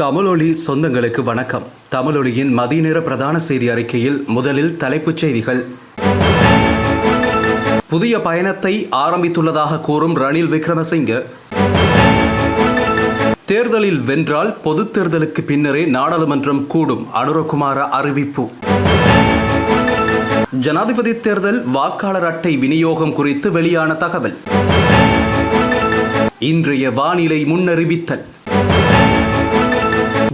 தமிழொலி சொந்தங்களுக்கு வணக்கம். தமிழொலியின் மதிய நேர பிரதான செய்தி அறிக்கையில் முதலில் தலைப்புச் செய்திகள். புதிய பயணத்தை ஆரம்பித்துள்ளதாக கூறும் ரணில் விக்ரமசிங்க. தேர்தலில் வென்றால் பொதுத் தேர்தலுக்கு பின்னரே நாடாளுமன்றம் கூடும் அனுரகுமார அறிவிப்பு. ஜனாதிபதி தேர்தல் வாக்காளர் அட்டை விநியோகம் குறித்து வெளியான தகவல். இன்றைய வானிலை முன்னறிவித்தல்.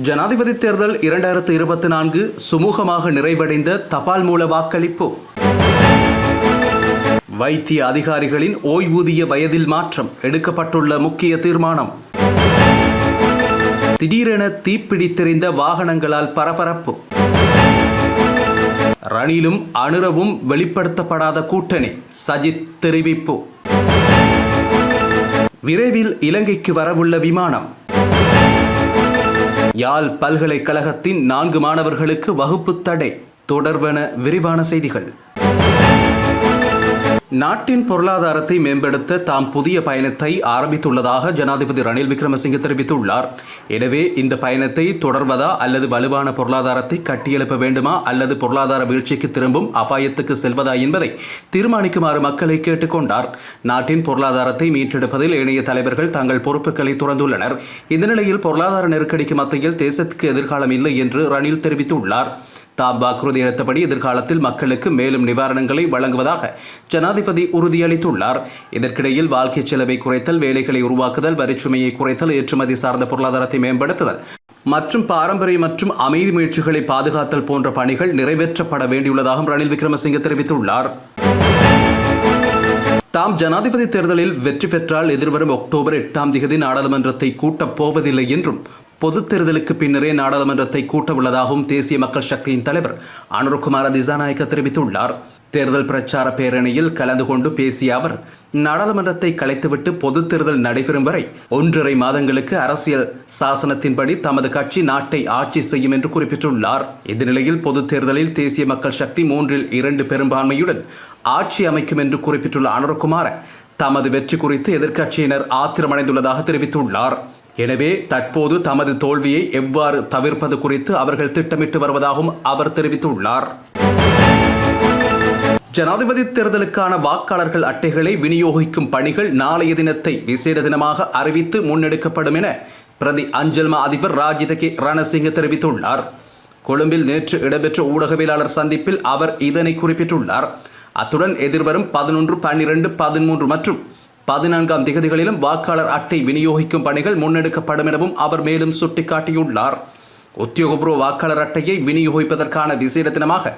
ஜனாதிபதி தேர்தல் இரண்டாயிரத்து இருபத்தி நான்கு சுமூகமாக நிறைவடைந்த தபால் மூல வாக்களிப்பு. வைத்திய அதிகாரிகளின் ஓய்வூதிய வயதில் மாற்றம் எடுக்கப்பட்டுள்ள முக்கிய தீர்மானம். திடீரென தீப்பிடித்தெறிந்த வாகனங்களால் பரபரப்பு. ரணிலும் அனுரவும் வெளிப்படுத்தப்படாத கூட்டணி. சஜித் தெரிவிப்பு. விரைவில் இலங்கைக்கு வரவுள்ள விமானம். யாழ் பல்கலைக்கழகத்தின் நான்கு மாணவர்களுக்கு வகுப்பு தடை. தொடர்வன விரிவான செய்திகள். நாட்டின் பொருளாதாரத்தை மேம்படுத்த தாம் புதிய பயணத்தை ஆரம்பித்துள்ளதாக ஜனாதிபதி ரணில் விக்ரமசிங்கே தெரிவித்துள்ளார். எனவே இந்த பயணத்தை தொடர்வதா அல்லது வலுவான பொருளாதாரத்தை கட்டியெழுப்ப வேண்டுமா அல்லது பொருளாதார வீழ்ச்சிக்கு திரும்பும் அபாயத்துக்கு செல்வதா என்பதை தீர்மானிக்குமாறு மக்களை கேட்டுக்கொண்டார் நாட்டின் பொருளாதாரத்தை மீட்டெடுப்பதில் ஏனைய தலைவர்கள் தங்கள் பொறுப்புகளை துறந்துள்ளனர். இந்த நிலையில் பொருளாதார நெருக்கடிக்கு மத்தியில் தேசத்துக்கு எதிர்காலம் இல்லை என்று ரணில் தெரிவித்துள்ளார். தாம் வாக்குறுதி அளித்தபடி எதிர்காலத்தில் மக்களுக்கு மேலும் நிவாரணங்களை வழங்குவதாக ஜனாதிபதி உறுதியளித்துள்ளார். இதற்கிடையில் வாழ்க்கை செலவை குறைத்தல் வேலைகளை உருவாக்குதல் வரிச்சுமையை குறைத்தல் ஏற்றுமதி சார்ந்த பொருளாதாரத்தை மேம்படுத்துதல் மற்றும் பாரம்பரிய மற்றும் அமைதி முயற்சிகளை பாதுகாத்தல் போன்ற பணிகள் நிறைவேற்றப்பட வேண்டியுள்ளதாகவும் ரணில் விக்ரமசிங்க தெரிவித்துள்ளார். தாம் ஜனாதிபதி தேர்தலில் வெற்றி பெற்றால் எதிர்வரும் அக்டோபர் எட்டாம் திகதி நாடாளுமன்றத்தை கூட்டப் போவதில்லை என்றும் பொதுத் தேர்தலுக்கு பின்னரே நாடாளுமன்றத்தை கூட்ட உள்ளதாகவும் தேசிய மக்கள் சக்தியின் தலைவர் அனுருகுமார திசாநாயக்க தெரிவித்துள்ளார். தேர்தல் பிரச்சார பேரணியில் கலந்து கொண்டு பேசிய அவர் நாடாளுமன்றத்தை கலைத்துவிட்டு பொது தேர்தல் நடைபெறும் வரை ஒன்றரை மாதங்களுக்கு அரசியல் சாசனத்தின்படி தமது கட்சி நாட்டை ஆட்சி செய்யும் என்று குறிப்பிட்டுள்ளார். இந்நிலையில் பொது தேர்தலில் தேசிய மக்கள் சக்தி மூன்றில் இரண்டு பெரும்பான்மையுடன் ஆட்சி அமைக்கும் என்று குறிப்பிட்டுள்ள அனுரகுமார தமது வெற்றி குறித்து எதிர்க்கட்சியினர் ஆத்திரமடைந்துள்ளதாக தெரிவித்துள்ளார். எனவே தற்போது தமது தோல்வியை எவ்வாறு தவிர்ப்பது குறித்து அவர்கள் திட்டமிட்டு வருவதாகவும் அவர் தெரிவித்துள்ளார். ஜனாதிபதி தேர்தலுக்கான வாக்காளர்கள் அட்டைகளை விநியோகிக்கும் பணிகள் நாளைய தினத்தை விசேட தினமாக அறிவித்து முன்னெடுக்கப்படும் என பிரதி அஞ்சல்மா அதிபர் ராஜித ரணசிங்க தெரிவித்துள்ளார். கொழும்பில் நேற்று இடம்பெற்ற ஊடகவியலாளர் சந்திப்பில் அவர் இதனை குறிப்பிட்டுள்ளார். அத்துடன் எதிர்வரும் பதினொன்று பன்னிரண்டு பதிமூன்று மற்றும் பதினான்காம் திகதிகளிலும் வாக்காளர் அட்டை விநியோகிக்கும் பணிகள் முன்னெடுக்கப்படும் எனவும் அவர் மேலும் சுட்டிக்காட்டியுள்ளார். உத்தியோகபூர்வ வாக்காளர் அட்டையை விநியோகிப்பதற்கான விசேட தினமாக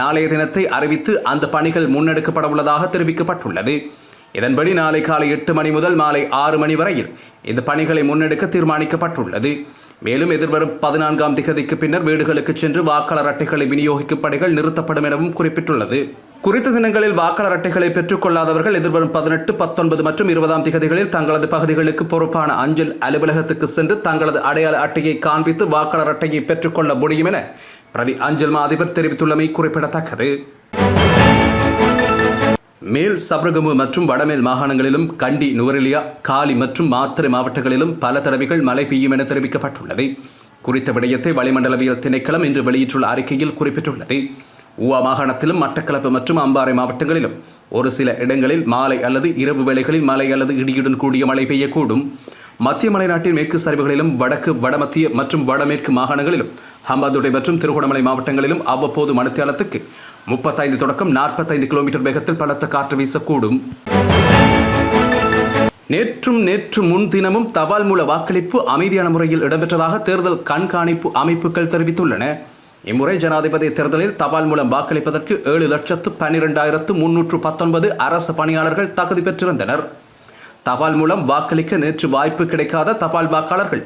நாளைய தினத்தை அறிவித்து அந்த பணிகள் முன்னெடுக்கப்பட உள்ளதாக தெரிவிக்கப்பட்டுள்ளது. இதன்படி நாளை காலை எட்டு மணி முதல் மாலை ஆறு மணி வரையில் இந்த பணிகளை முன்னெடுக்க தீர்மானிக்கப்பட்டுள்ளது. மேலும் எதிர்வரும் பதினான்காம் திகதிக்கு பின்னர் வீடுகளுக்கு சென்று வாக்காளர் அட்டைகளை விநியோகிக்கும் பணிகள் நிறுத்தப்படும் எனவும் குறிப்பிட்டுள்ளது. குறித்த தினங்களில் வாக்காளர் அட்டைகளை பெற்றுக்கொள்ளாதவர்கள் எதிர்வரும் பதினெட்டு பத்தொன்பது மற்றும் இருபதாம் திகதிகளில் தங்களது பகுதிகளுக்கு பொறுப்பான அஞ்சல் அலுவலகத்துக்கு சென்று தங்களது அடையாள அட்டையை காண்பித்து வாக்காளர் அட்டையை பெற்றுக்கொள்ள முடியும் என பிரதி அஞ்சல் மா அதிபர் தெரிவித்துள்ளமை குறிப்பிடத்தக்கது. மேல் சப்ரகமு மற்றும் வடமேல் மாகாணங்களிலும் கண்டி நுவரெலியா காலி மற்றும் மாத்திரை மாவட்டங்களிலும் பல தடவைகள் மழை பெய்யும் என தெரிவிக்கப்பட்டுள்ளது. குறித்த விடயத்தை வளிமண்டலவியல் திணைக்களம் இன்று வெளியிட்டுள்ள அறிக்கையில் குறிப்பிட்டுள்ளது. ஊவா மாகாணத்திலும் மட்டக்களப்பு மற்றும் அம்பாறை மாவட்டங்களிலும். ஒரு சில இடங்களில் மாலை அல்லது இரவு வேளைகளில் மழை அல்லது இடியுடன் கூடிய மழை பெய்யக்கூடும். மத்திய மலைநாட்டின் மேற்கு சரிவுகளிலும் வடக்கு வடமத்திய மற்றும் வடமேற்கு மாகாணங்களிலும் ஹம்பாதுடை மற்றும் திருகோணமலை மாவட்டங்களிலும் அவ்வப்போது மணித்தியாலத்துக்கு முப்பத்தைந்து தொடக்கம் நாற்பத்தைந்து கிலோமீட்டர் வேகத்தில் பலத்த காற்று வீசக்கூடும். நேற்றும் நேற்று முன்தினமும் தபால் மூல வாக்களிப்பு அமைதியான முறையில் இடம்பெற்றதாக தேர்தல் கண்காணிப்பு அமைப்புகள் தெரிவித்துள்ளன. இம்முறை ஜனாதிபதி தேர்தலில் தபால் மூலம் வாக்களிப்பதற்கு ஏழு லட்சத்து பன்னிரெண்டாயிரத்து முன்னூற்று பத்தொன்பது அரசு பணியாளர்கள் தகுதி பெற்றிருந்தனர். தபால் மூலம் வாக்களிக்க நேற்று வாய்ப்பு கிடைக்காத தபால் வாக்காளர்கள்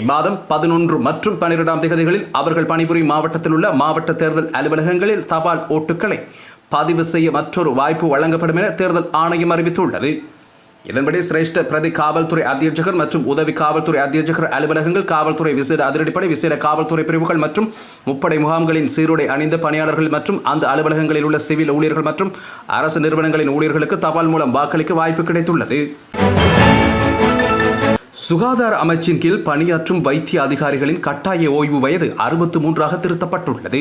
இம்மாதம் பதினொன்று மற்றும் பன்னிரெண்டாம் தேதிகளில் அவர்கள் பணிபுரியும் மாவட்டத்தில் உள்ள மாவட்ட தேர்தல் அலுவலகங்களில் தபால் ஓட்டுக்களை பதிவு செய்ய மற்றொரு வாய்ப்பு வழங்கப்படும் என தேர்தல் ஆணையம் அறிவித்துள்ளது. இதன்படி சிரேஷ்ட பிரதி காவல்துறை அத்தியட்சகர் மற்றும் உதவி காவல்துறை அத்தியட்சகர் அலுவலகங்கள் காவல்துறை விசேட அதிரடிப்படை விசேட காவல்துறை பிரிவுகள் மற்றும் முப்படை முகாம்களின் சீருடை அணிந்த பணியாளர்கள் மற்றும் அந்த அலுவலகங்களில் உள்ள சிவில் ஊழியர்கள் மற்றும் அரசு நிறுவனங்களின் ஊழியர்களுக்கு தபால் மூலம் வாக்களிக்க வாய்ப்பு கிடைத்துள்ளது. சுகாதார அமைச்சின் கீழ் பணியாற்றும் வைத்திய அதிகாரிகளின் கட்டாய ஓய்வு வயது அறுபத்து மூன்றாக திருத்தப்பட்டுள்ளது.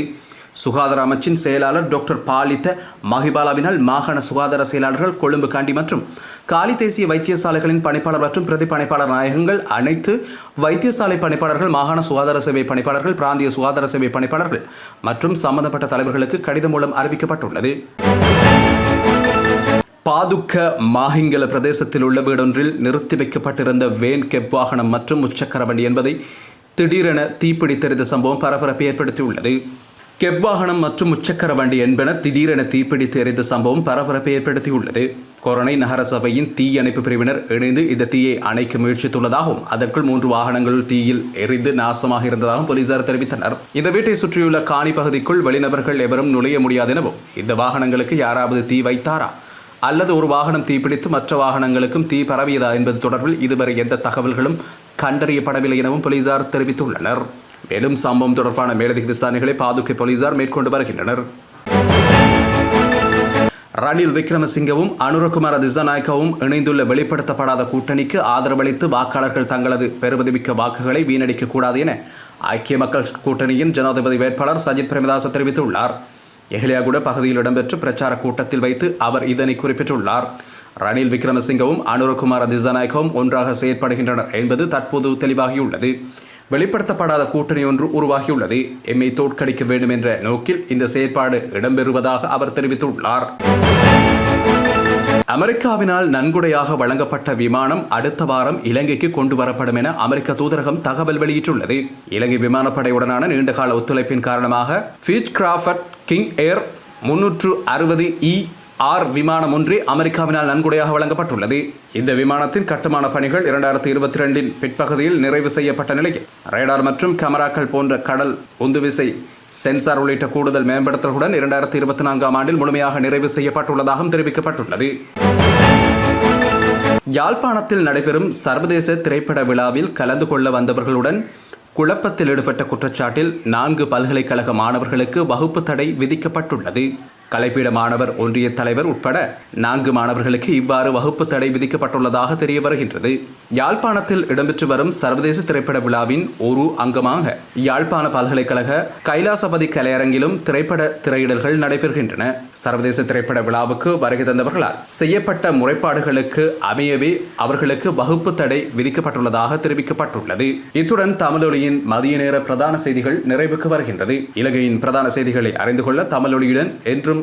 சுகாதார அமைச்சின் செயலாளர் டாக்டர் பாலித்த மஹிபாலாவினால் மாகாண சுகாதார செயலாளர்கள் கொழும்பு காண்டி மற்றும் காலி தேசிய வைத்தியசாலைகளின் பணிப்பாளர் மற்றும் பிரதி பணிப்பாளர் நாயகங்கள் அனைத்து வைத்தியசாலை பணிப்பாளர்கள் மாகாண சுகாதார சேவை பணிப்பாளர்கள் பிராந்திய சுகாதார சேவை பணிப்பாளர்கள் மற்றும் சம்பந்தப்பட்ட தலைவர்களுக்கு கடிதம் மூலம் அறிவிக்கப்பட்டுள்ளது. பாதுக்க மாஹிங்கல பிரதேசத்தில் உள்ள வீடொன்றில் நிறுத்தி வைக்கப்பட்டிருந்த வேன் கெப் வாகனம் மற்றும் முச்சக்கர வண்டி என்பதை திடீரென தீப்பிடித்தெறிந்த சம்பவம் பரபரப்பை ஏற்படுத்தியுள்ளது. கெப் வாகனம் மற்றும் முச்சக்கர வண்டி என்பன திடீரென தீப்பிடித்து எறிந்த சம்பவம் பரபரப்பை ஏற்படுத்தியுள்ளது. கொரோனை நகரசபையின் தீயணைப்பு பிரிவினர் இணைந்து இந்த தீயை அணைக்க முயற்சித்துள்ளதாகவும் அதற்குள் மூன்று வாகனங்கள் தீயில் எரிந்து நாசமாக இருந்ததாகவும் போலீசார் தெரிவித்தனர். இந்த வீட்டை சுற்றியுள்ள காணி பகுதிக்குள் வெளிநபர்கள் எவரும் நுழைய முடியாது எனவும் இந்த வாகனங்களுக்கு யாராவது தீ வைத்தாரா? அல்லது ஒரு வாகனம் தீப்பிடித்து மற்ற வாகனங்களுக்கும் தீ பரவியதா என்பது தொடர்பில் இதுவரை எந்த தகவல்களும் கண்டறியப்படவில்லை எனவும் போலீசார் தெரிவித்துள்ளனர். மேலும் சம்பவம் தொடர்பான மேலதிக விசாரணைகளை பாதுகை போலீசார் மேற்கொண்டு வருகின்றனர். ரணில் விக்ரமசிங்கவும் அனுரகுமார திசாநாயக்கவும் இணைந்துள்ள வெளிப்படுத்தப்படாத கூட்டணிக்கு ஆதரவளித்து வாக்காளர்கள் தங்களது பெருமதிமிக்க வாக்குகளை வீணடிக்க கூடாது என ஐக்கிய மக்கள் கூட்டணியின் ஜனாதிபதி வேட்பாளர் சஜித் பிரேமதாச தெரிவித்துள்ளார். எஹலியாகுட பகுதியில் இடம்பெற்ற பிரச்சார கூட்டத்தில் வைத்து அவர் இதனை குறிப்பிட்டுள்ளார். ரணில் விக்ரமசிங்கவும் அனுரகுமார திசாநாயக்கவும் ஒன்றாக செயற்படுகின்றனர் என்பது தற்போது தெளிவாகியுள்ளது. வெளிப்படுத்தப்படாத கூட்டணி ஒன்று உருவாகியுள்ளது. எம்மை தோற்கடிக்க வேண்டும் என்ற நோக்கில் இந்த செயற்பாடு இடம்பெறுவதாக அவர் தெரிவித்துள்ளார். அமெரிக்காவினால் நன்கொடையாக வழங்கப்பட்ட விமானம் அடுத்த வாரம் இலங்கைக்கு கொண்டு வரப்படும் என அமெரிக்க தூதரகம் தகவல் வெளியிட்டுள்ளது. இலங்கை விமானப்படையுடனான நீண்டகால ஒத்துழைப்பின் காரணமாக ஃபீட் கிராஃபர்ட் கிங் ஏர் முன்னூற்று அறுபது இ ஆர் விமானம் ஒன்றே அமெரிக்காவினால் நன்கொடையாக வழங்கப்பட்டுள்ளது. இந்த விமானத்தின் கட்டுமான பணிகள் இரண்டாயிரத்தி இருபத்தி ரெண்டின் பிற்பகுதியில் நிறைவு செய்யப்பட்ட நிலையில் ரேடார் மற்றும் கேமராக்கள் போன்ற கடல் உந்துவிசை சென்சார் உள்ளிட்ட கூடுதல் மேம்படுத்தலுடன் இரண்டாயிரத்தி இருபத்தி நான்காம் ஆண்டில் முழுமையாக நிறைவு செய்யப்பட்டுள்ளதாகவும் தெரிவிக்கப்பட்டுள்ளது. யாழ்ப்பாணத்தில் நடைபெறும் சர்வதேச திரைப்பட விழாவில் கலந்து கொள்ள வந்தவர்களுடன் குழப்பத்தில் ஈடுபட்ட குற்றச்சாட்டில் நான்கு பல்கலைக்கழக மாணவர்களுக்கு வகுப்பு தடை விதிக்கப்பட்டுள்ளது. கலைப்பீட மாணவர் ஒன்றிய தலைவர் உட்பட நான்கு மாணவர்களுக்கு இவ்வாறு வகுப்பு தடை விதிக்கப்பட்டுள்ளதாக தெரிய வருகின்றது. யாழ்ப்பாணத்தில் இடம்பெற்று வரும் சர்வதேச திரைப்பட விழாவின் ஒரு அங்கமாக யாழ்ப்பாண பல்கலைக்கழக கைலாசபதி கலையரங்கிலும் திரைப்பட திரையிடல்கள் நடைபெறுகின்றன. சர்வதேச திரைப்பட விழாவுக்கு வருகை தந்தவர்களால் செய்யப்பட்ட முறைப்பாடுகளுக்கு அமையவே அவர்களுக்கு வகுப்பு தடை விதிக்கப்பட்டுள்ளதாக தெரிவிக்கப்பட்டுள்ளது. இத்துடன் தமிழொலியின் மதிய நேர பிரதான செய்திகள் நிறைவுக்கு வருகின்றது. இலங்கையின் பிரதான செய்திகளை அறிந்து கொள்ள தமிழொலியுடன் என்றும்